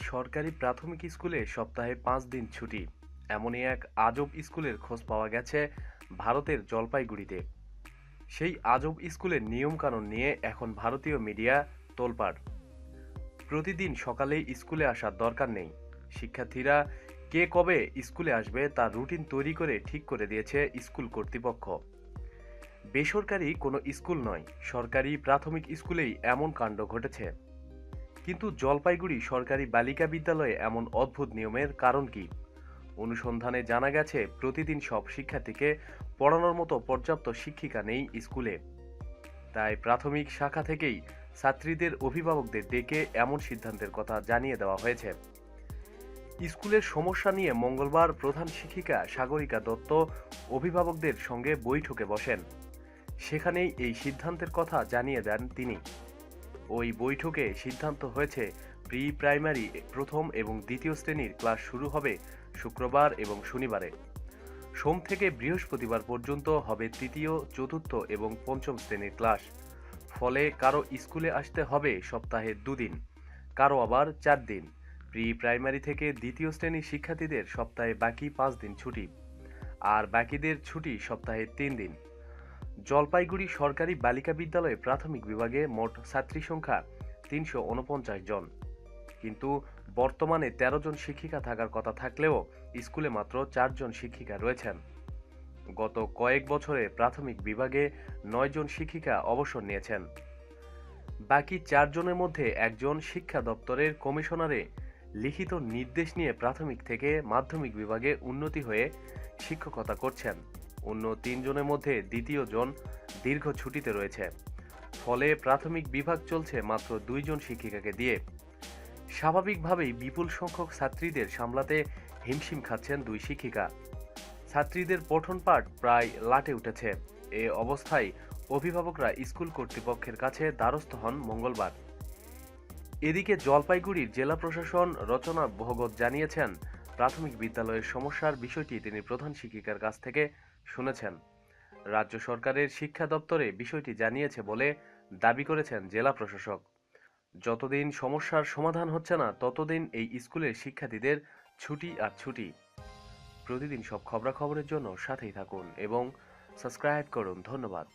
সরকারি প্রাথমিক স্কুলে সপ্তাহে পাঁচ দিন ছুটি। এমনই এক আজব স্কুলের খোঁজ পাওয়া গেছে ভারতের জলপাইগুড়িতে। সেই আজব স্কুলের নিয়মকানুন নিয়ে এখন ভারতীয় মিডিয়া তোলপাড়। প্রতিদিন সকালেই স্কুলে আসার দরকার নেই। শিক্ষার্থীরা কে কবে স্কুলে আসবে তার রুটিন তৈরি করে ঠিক করে দিয়েছে স্কুল কর্তৃপক্ষ। বেসরকারি কোনো স্কুল নয়, সরকারি প্রাথমিক স্কুলেই এমন কাণ্ড ঘটেছে। কিন্তু জলপাইগুড়ি সরকারি বালিকা বিদ্যালয়ে এমন অদ্ভুত নিয়মের কারণ কি? অনুসন্ধানে জানা গেছে, প্রতিদিন সব শিক্ষার্থীকে পড়ানোর মতো পর্যাপ্ত শিক্ষিকা নেই স্কুলে। তাই প্রাথমিক শাখা থেকেই ছাত্রীদের অভিভাবকদের ডেকে এমন সিদ্ধান্তের কথা জানিয়ে দেওয়া হয়েছে। স্কুলের সমস্যা নিয়ে মঙ্গলবার প্রধান শিক্ষিকা সাগরিকা দত্ত অভিভাবকদের সঙ্গে বৈঠকে বসেন। সেখানেই এই সিদ্ধান্তের কথা জানিয়ে দেন তিনি। ওই বৈঠকে সিদ্ধান্ত হয়েছে প্রি প্রাইমারি প্রথম এবং দ্বিতীয় শ্রেণির ক্লাস শুরু হবে শুক্রবার এবং শনিবারে। সোম থেকে বৃহস্পতিবার পর্যন্ত হবে তৃতীয়, চতুর্থ এবং পঞ্চম শ্রেণির ক্লাস। ফলে কারও স্কুলে আসতে হবে সপ্তাহে দুদিন, কারও আবার চার দিন। প্রি প্রাইমারি থেকে দ্বিতীয় শ্রেণির শিক্ষার্থীদের সপ্তাহে বাকি পাঁচ দিন ছুটি, আর বাকিদের ছুটি সপ্তাহে তিন দিন। জলপাইগুড়ি সরকারি বালিকা বিদ্যালয়ে প্রাথমিক বিভাগে মোট ছাত্রী সংখ্যা তিনশো উনপঞ্চাশ জন। কিন্তু বর্তমানে তেরো জন শিক্ষিকা থাকার কথা থাকলেও স্কুলে মাত্র চারজন শিক্ষিকা রয়েছেন। গত কয়েক বছরে প্রাথমিক বিভাগে নয় জন শিক্ষিকা অবসর নিয়েছেন। বাকি চারজনের মধ্যে একজন শিক্ষা দপ্তরের কমিশনারে লিখিত নির্দেশ নিয়ে প্রাথমিক থেকে মাধ্যমিক বিভাগে উন্নতি হয়ে শিক্ষকতা করছেন। অন্য তিনজনের মধ্যে দ্বিতীয় জন দীর্ঘ ছুটিতে রয়েছে। ফলে প্রাথমিক বিভাগ চলছে মাত্র দুইজন শিক্ষিকাকে দিয়ে। স্বাভাবিকভাবেই বিপুল সংখ্যক ছাত্রীদের সামলাতে হিমশিম খাচ্ছেন দুই শিক্ষিকা। ছাত্রীদের পঠন পাঠ প্রায় লাটে উঠেছে। এ অবস্থায় অভিভাবকরা স্কুল কর্তৃপক্ষের কাছে দ্বারস্থ হন মঙ্গলবার। এদিকে জলপাইগুড়ির জেলা প্রশাসন রচনা ভগত জানিয়েছেন প্রাথমিক বিদ্যালয়ের সমস্যার বিষয়টি তিনি প্রধান শিক্ষিকার কাছ থেকে শুনেছেন। রাজ্য সরকারের শিক্ষা দপ্তরে বিষয়টি জানিয়েছে বলে দাবি করেছেন জেলা প্রশাসক। যতদিন সমস্যার সমাধান হচ্ছে না, ততদিন এই স্কুলের শিক্ষার্থীদের ছুটি আর ছুটি। প্রতিদিন সব খবরাখবরের জন্য সাথেই থাকুন এবং সাবস্ক্রাইব করুন। ধন্যবাদ।